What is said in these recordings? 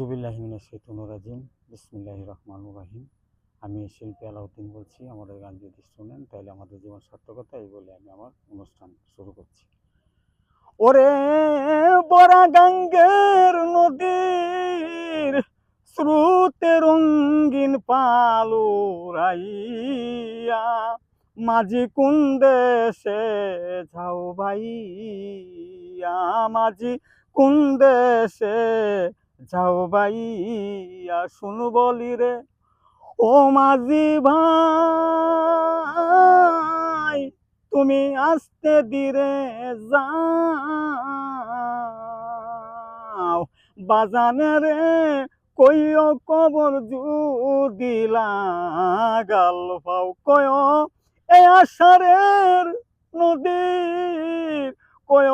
রাজিম। বিসমিল্লাহ রহমান রাহিম। আমি শিল্পী আলাউদ্দিন বলছি, আমাদের গান যদি শোনেন, তাহলে আমাদের জীবন সার্থকতা, এই বলে আমি আমার অনুষ্ঠান শুরু করছি। ওরে বড়া গাঙ্গের নদীর স্রোতে রঙ্গিন পালু রাইয়া মাঝি কোন দেশে যাও ভাইয়া, মাঝি কোন দেশে যাও ভাইয়া শুনু বলি রে। ও মাঝি ভাই, তুমি আসতে দিরে যাও। বাজানে রে, কইও কবর জুদিলা গাল পাও, কয় এ আষাঢ়ের নদীর কয়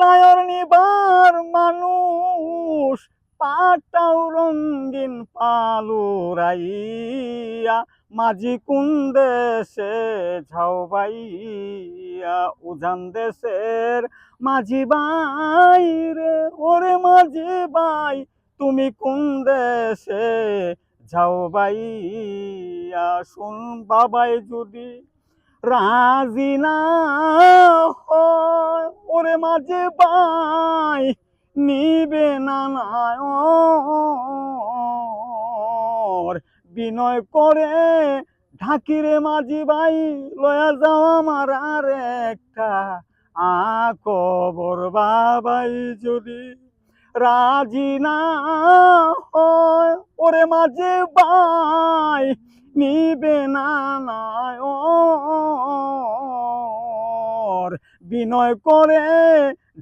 লায়র নিবার মানুষ পাটাও রঙ্গিন পালুরাইয়া, মাঝি কোন দেশে ঝাও বাইয়া উজান দেশের মাঝি বাই রে, ওরে মাঝি বাই তুমি কোন দেশে যাও বাইয়া শুন বাবাই যদি রাজি না ওরে মাঝে বাই নিবে না বিনয় করে ঢাকিরে মাঝি ভাই, লয়া যাও আমার আর একটা আকবর বাবাই যদি রাজি না হয়, ওরে মাঝে বাই নিবে না নায়র। বিনয় করে,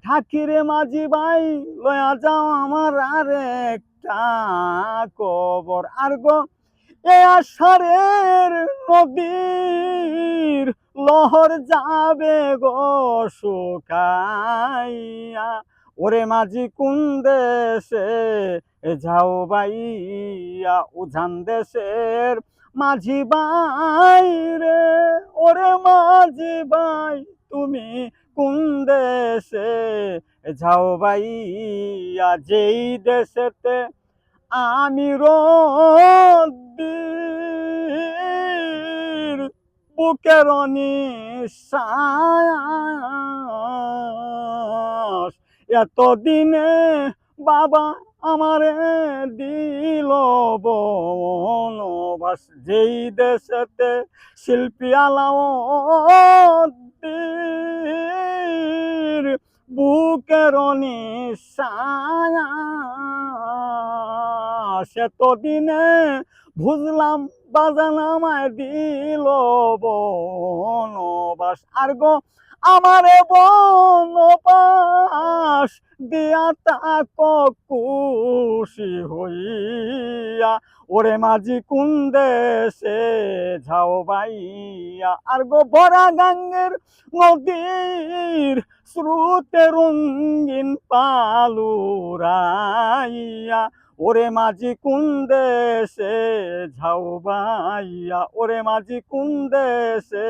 ঢাকিরে মাঝি ভাই লয়া যাও আমার আর একটা কবর। আর গো, এ আষাঢ়ের নদীর লহর যাবে গো শুকাইয়া। ওরে মাঝি কোন দেশে যাও বাইয়া উজান দেশের মাঝি বাই রে। ওরে মাঝি বাই তুমি কোন দেশে যাও বাইয়া যেই দেশেতে আমি রদ্দির, বুকের নিশ্বাস এতদিনে বাবা আমারে দিল বনবাস। যেই দেশেতে শিল্পী আলাও বুকের নিশ্বাস এতদিনে বুঝলাম বাজান আমায় দিল বনবাস। আর গো আমারে বনবাস দিয়া তাক খুশি হইয়া। ওরে মাঝি কোন দেশে যাও বাইয়া আর গো বড়া গাঙ্গের নদীর স্রোতে রঙ্গিন পালুরাইয়া। ওরে মাঝি কোন দেশে যাও বাইয়া ওরে মাঝি কোন দেশে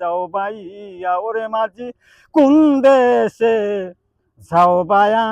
যাও বাইয়া ওরে মাঝি কোন দেশে যাও বায়া